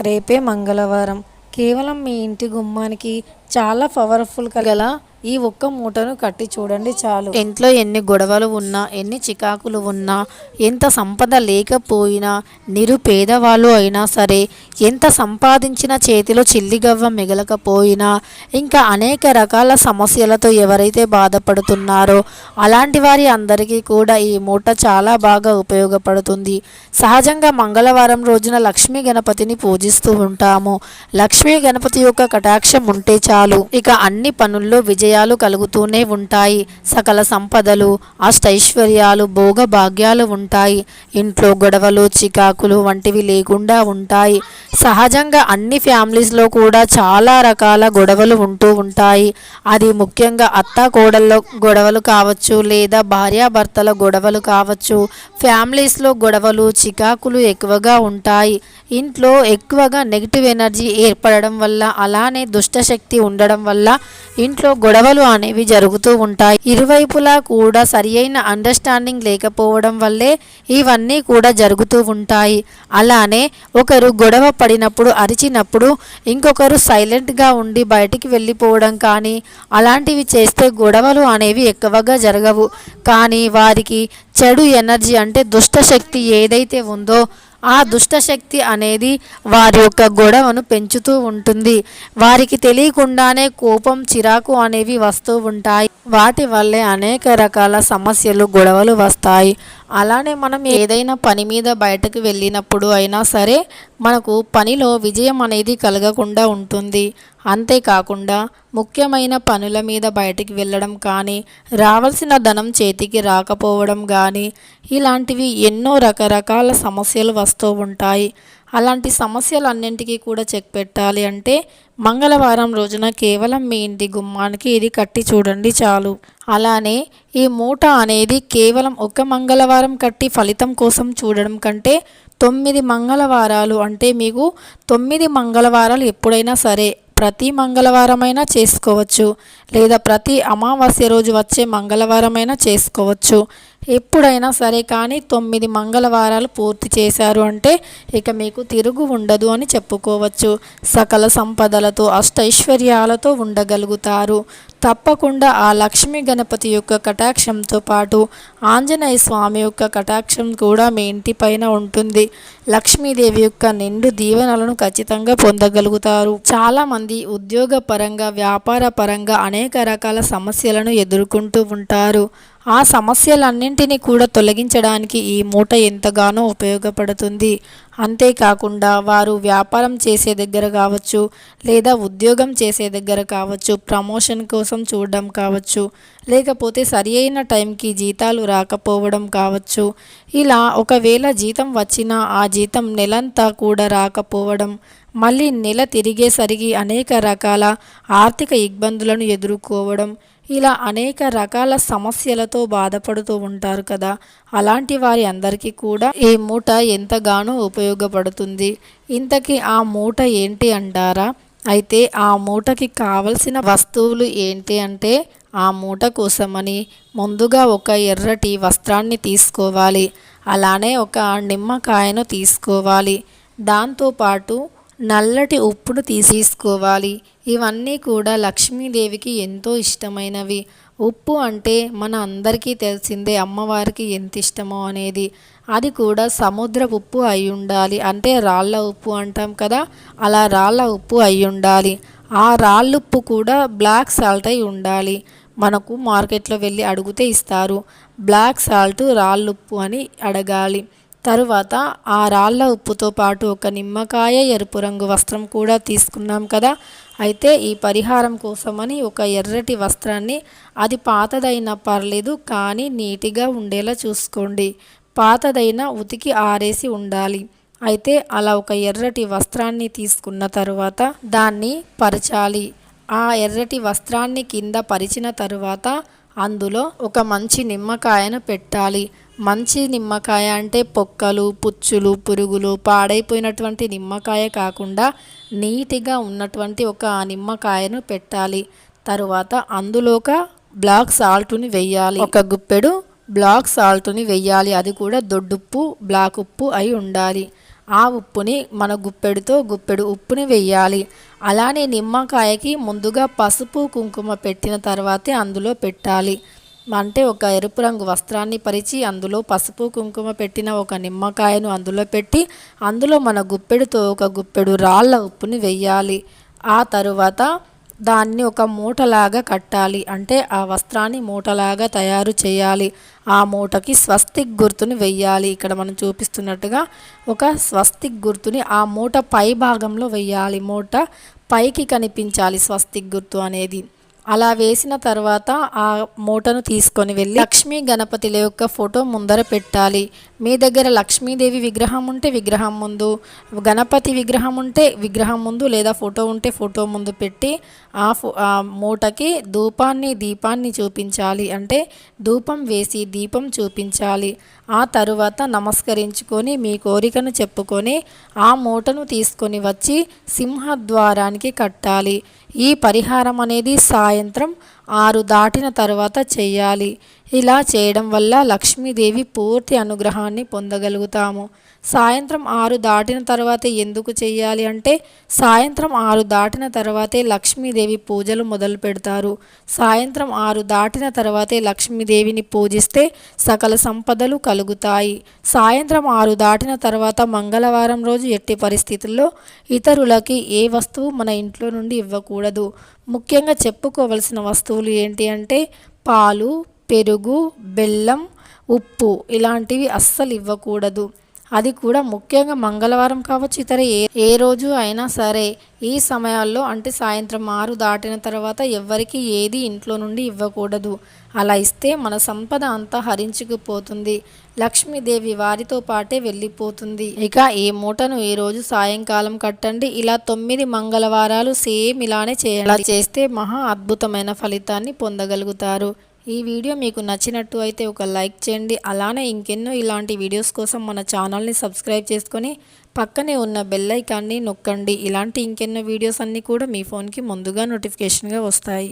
రేపే మంగళవారం. కేవలం మీ ఇంటి గుమ్మానికి చాలా పవర్ఫుల్ గల ఈ ఒక్క మూటను కట్టి చూడండి చాలు. ఇంట్లో ఎన్ని గొడవలు ఉన్నా ఎన్ని చికాకులు ఉన్నా ఎంత సంపద లేకపోయినా నిరుపేదవాళ్ళు అయినా సరే ఎంత సంపాదించిన చేతిలో చిల్లిగవ్వ మిగలకపోయినా ఇంకా అనేక రకాల సమస్యలతో ఎవరైతే బాధపడుతున్నారో అలాంటి వారి అందరికీ కూడా ఈ మూట చాలా బాగా ఉపయోగపడుతుంది. సహజంగా మంగళవారం రోజున లక్ష్మీ గణపతిని పూజిస్తూ ఉంటాము. లక్ష్మీ గణపతి యొక్క కటాక్షం ఉంటే చాలు. ఇక అన్ని పనుల్లో విజయ విజయాలు కలుగుతూనే ఉంటాయి. సకల సంపదలు అష్టైశ్వర్యాలు భోగ భాగ్యాలు ఉంటాయి. ఇంట్లో గొడవలు చికాకులు వంటివి లేకుండా ఉంటాయి. సహజంగా అన్ని ఫ్యామిలీస్లో కూడా చాలా రకాల గొడవలు ఉంటూ ఉంటాయి. అది ముఖ్యంగా అత్త కోడల్లో గొడవలు కావచ్చు లేదా భార్యాభర్తల గొడవలు కావచ్చు. ఫ్యామిలీస్లో గొడవలు చికాకులు ఎక్కువగా ఉంటాయి. ఇంట్లో ఎక్కువగా నెగిటివ్ ఎనర్జీ ఏర్పడడం వల్ల అలానే దుష్టశక్తి ఉండడం వల్ల ఇంట్లో గొడవ గొడవలు అనేవి జరుగుతూ ఉంటాయి. ఇరువైపులా కూడా సరి అయిన అండర్స్టాండింగ్ లేకపోవడం వల్లే ఇవన్నీ కూడా జరుగుతూ ఉంటాయి. అలానే ఒకరు గొడవ పడినప్పుడు అరిచినప్పుడు ఇంకొకరు సైలెంట్గా ఉండి బయటికి వెళ్ళిపోవడం కానీ అలాంటివి చేస్తే గొడవలు అనేవి ఎక్కువగా జరగవు. కానీ వారికి చెడు ఎనర్జీ అంటే దుష్టశక్తి ఏదైతే ఉందో ఆ దుష్టశక్తి అనేది వారి యొక్క గొడవను పెంచుతూ ఉంటుంది. వారికి తెలియకుండానే కోపం చిరాకు అనేవి వస్తూ ఉంటాయి. వాటి వల్లే అనేక రకాల సమస్యలు గొడవలు వస్తాయి. అలానే మనం ఏదైనా పని మీద బయటకు వెళ్ళినప్పుడు అయినా సరే మనకు పనిలో విజయం అనేది కలగకుండా ఉంటుంది. అంతేకాకుండా ముఖ్యమైన పనుల మీద బయటికి వెళ్ళడం కానీ రావాల్సిన ధనం చేతికి రాకపోవడం కానీ ఇలాంటివి ఎన్నో రకరకాల సమస్యలు వస్తూ ఉంటాయి. అలాంటి సమస్యలన్నింటికీ కూడా చెక్ పెట్టాలి అంటే మంగళవారం రోజున కేవలం మీ ఇంటి గుమ్మానికి ఇది కట్టి చూడండి చాలు. అలానే ఈ మూట అనేది కేవలం ఒక మంగళవారం కట్టి ఫలితం కోసం చూడడం కంటే తొమ్మిది మంగళవారాలు అంటే మీకు తొమ్మిది మంగళవారాలు ఎప్పుడైనా సరే ప్రతి మంగళవారమైనా చేసుకోవచ్చు. లేదా ప్రతి అమావాస్య రోజు వచ్చే మంగళవారమైనా చేసుకోవచ్చు. ఎప్పుడైనా సరే కానీ తొమ్మిది మంగళవారాలు పూర్తి చేశారు అంటే ఇక మీకు తిరుగు ఉండదు అని చెప్పుకోవచ్చు. సకల సంపదలతో అష్టైశ్వర్యాలతో ఉండగలుగుతారు. తప్పకుండా ఆ లక్ష్మీ గణపతి యొక్క కటాక్షంతో పాటు ఆంజనేయ స్వామి యొక్క కటాక్షం కూడా మీ ఇంటిపైన ఉంటుంది. లక్ష్మీదేవి యొక్క నిండు దీవెనలను ఖచ్చితంగా పొందగలుగుతారు. చాలామంది ఉద్యోగ పరంగా వ్యాపార పరంగా అనేక రకాల సమస్యలను ఎదుర్కొంటూ ఉంటారు. ఆ సమస్యలన్నింటినీ కూడా తొలగించడానికి ఈ మూట ఎంతగానో ఉపయోగపడుతుంది. అంతేకాకుండా వారు వ్యాపారం చేసే దగ్గర కావచ్చు లేదా ఉద్యోగం చేసే దగ్గర కావచ్చు ప్రమోషన్ కోసం చూడడం కావచ్చు లేకపోతే సరి అయిన టైంకి జీతాలు రాకపోవడం కావచ్చు. ఇలా ఒకవేళ జీతం వచ్చినా ఆ జీతం నెలంతా కూడా రాకపోవడం మళ్ళీ నెల తిరిగేసరికి అనేక రకాల ఆర్థిక ఇబ్బందులను ఎదుర్కోవడం ఇలా అనేక రకాల సమస్యలతో బాధపడుతూ ఉంటారు కదా. అలాంటి వారి అందరికీ కూడా ఈ మూట ఎంతగానో ఉపయోగపడుతుంది. ఇంతకీ ఆ మూట ఏంటి అంటారా? అయితే ఆ మూటకి కావలసిన వస్తువులు ఏంటి అంటే ఆ మూట కోసమని ముందుగా ఒక ఎర్రటి వస్త్రాన్ని తీసుకోవాలి. అలానే ఒక నిమ్మకాయను తీసుకోవాలి. దాంతోపాటు నల్లటి ఉప్పును తీసేసుకోవాలి ఇవన్నీ కూడా లక్ష్మీదేవికి ఎంతో ఇష్టమైనవి. ఉప్పు అంటే మన అందరికీ తెలిసిందే అమ్మవారికి ఎంత ఇష్టమో అనేది. అది కూడా సముద్ర ఉప్పు అయి ఉండాలి. అంటే రాళ్ళ ఉప్పు అంటాం కదా అలా రాళ్ళ ఉప్పు అయి ఉండాలి. ఆ రాళ్ళుప్పు కూడా బ్లాక్ సాల్ట్ అయి ఉండాలి. మనకు మార్కెట్లో వెళ్ళి అడిగితే ఇస్తారు. బ్లాక్ సాల్ట్ రాళ్ళుప్పు అని అడగాలి. తరువాత ఆ రాళ్ళ ఉప్పుతో పాటు ఒక నిమ్మకాయ ఎరుపు రంగు వస్త్రం కూడా తీసుకున్నాం కదా. అయితే ఈ పరిహారం కోసమని ఒక ఎర్రటి వస్త్రాన్ని అది పాతదైనా పర్లేదు కానీ నీటిగా ఉండేలా చూసుకోండి. పాతదైన ఉతికి ఆరేసి ఉండాలి. అయితే అలా ఒక ఎర్రటి వస్త్రాన్ని తీసుకున్న తరువాత దాన్ని పరచాలి. ఆ ఎర్రటి వస్త్రాన్ని కింద పరిచిన తరువాత అందులో ఒక మంచి నిమ్మకాయను పెట్టాలి. మంచి నిమ్మకాయ అంటే పొక్కలు పుచ్చులు పురుగులు పాడైపోయినటువంటి నిమ్మకాయ కాకుండా నీట్గా ఉన్నటువంటి ఒక నిమ్మకాయను పెట్టాలి. తరువాత అందులోక బ్లాక్ సాల్ట్ని వెయ్యాలి. ఒక గుప్పెడు బ్లాక్ సాల్ట్ని వెయ్యాలి. అది కూడా దొడ్డుప్పు బ్లాక్ ఉప్పు అయి ఉండాలి. ఆ ఉప్పుని మన గుప్పెడుతో గుప్పెడు ఉప్పుని వెయ్యాలి. అలానే నిమ్మకాయకి ముందుగా పసుపు కుంకుమ పెట్టిన తర్వాతే అందులో పెట్టాలి. అంటే ఒక ఎరుపు రంగు వస్త్రాన్ని పరిచి అందులో పసుపు కుంకుమ పెట్టిన ఒక నిమ్మకాయను అందులో పెట్టి అందులో మన గుప్పెడుతో ఒక గుప్పెడు రాళ్ళ ఉప్పుని వెయ్యాలి. ఆ తరువాత దాన్ని ఒక మూటలాగా కట్టాలి. అంటే ఆ వస్త్రాన్ని మూటలాగా తయారు చేయాలి. ఆ మూటకి స్వస్తిక్ గుర్తుని వెయ్యాలి. ఇక్కడ మనం చూపిస్తున్నట్టుగా ఒక స్వస్తిక్ గుర్తుని ఆ మూట పై భాగంలో వెయ్యాలి. మూట పైకి కనిపించాలి స్వస్తిక్ గుర్తు అనేది. అలా వేసిన తర్వాత ఆ మూటను తీసుకొని వెళ్ళి లక్ష్మీ గణపతిల యొక్క ఫోటో ముందర పెట్టాలి మీ దగ్గర లక్ష్మీదేవి విగ్రహం ఉంటే విగ్రహం ముందు గణపతి విగ్రహం ఉంటే విగ్రహం ముందు లేదా ఫోటో ఉంటే ఫోటో ముందు పెట్టి ఆ ఫో ఆ మూటకి ధూపాన్ని దీపాన్ని చూపించాలి. అంటే ధూపం వేసి దీపం చూపించాలి. ఆ తరువాత నమస్కరించుకొని మీ కోరికను చెప్పుకొని ఆ మూటను తీసుకొని వచ్చి సింహద్వారానికి కట్టాలి. ఈ పరిహారం అనేది సాయంత్రం ఆరు దాటిన తర్వాత చేయాలి ఇలా చేయడం వల్ల లక్ష్మీదేవి పూర్తి అనుగ్రహాన్ని పొందగలుగుతాము. సాయంత్రం ఆరు దాటిన తర్వాతే ఎందుకు చేయాలి అంటే సాయంత్రం ఆరు దాటిన తర్వాతే లక్ష్మీదేవి పూజలు మొదలు పెడతారు. సాయంత్రం ఆరు దాటిన తర్వాతే లక్ష్మీదేవిని పూజిస్తే సకల సంపదలు కలుగుతాయి. సాయంత్రం ఆరు దాటిన తర్వాత మంగళవారం రోజు ఎట్టి పరిస్థితుల్లో ఇతరులకి ఏ వస్తువు మన ఇంట్లో నుండి ఇవ్వకూడదు. ముఖ్యంగా చెప్పుకోవలసిన వస్తువులు ఏంటి అంటే పాలు పెరుగు బెల్లం ఉప్పు ఇలాంటివి అస్సలు ఇవ్వకూడదు. అది కూడా ముఖ్యంగా మంగళవారం కావచ్చు ఇతర ఏ ఏ రోజు అయినా సరే. ఈ సమయాల్లో అంటే సాయంత్రం ఆరు దాటిన తర్వాత ఎవ్వరికి ఏది ఇంట్లో నుండి ఇవ్వకూడదు. అలా ఇస్తే మన సంపద అంతా హరించుకుపోతుంది. లక్ష్మీదేవి వారితో పాటే వెళ్ళిపోతుంది. ఇక ఈ మూటను ఈ రోజు సాయంకాలం కట్టండి ఇలా తొమ్మిది మంగళవారాలు సేమ్ ఇలానే చేయాలి. చేస్తే మహా అద్భుతమైన ఫలితాన్ని పొందగలుగుతారు. ఈ వీడియో మీకు నచ్చినట్టు అయితే ఒక లైక్ చేయండి. అలానే ఇంకెన్నో ఇలాంటి వీడియోస్ కోసం మన ఛానల్ని సబ్స్క్రైబ్ చేసుకొని పక్కనే ఉన్న బెల్ ఐకాన్ని నొక్కండి. ఇలాంటి ఇంకెన్నో వీడియోస్ అన్నీ కూడా మీ ఫోన్కి ముందుగా నోటిఫికేషన్గా వస్తాయి.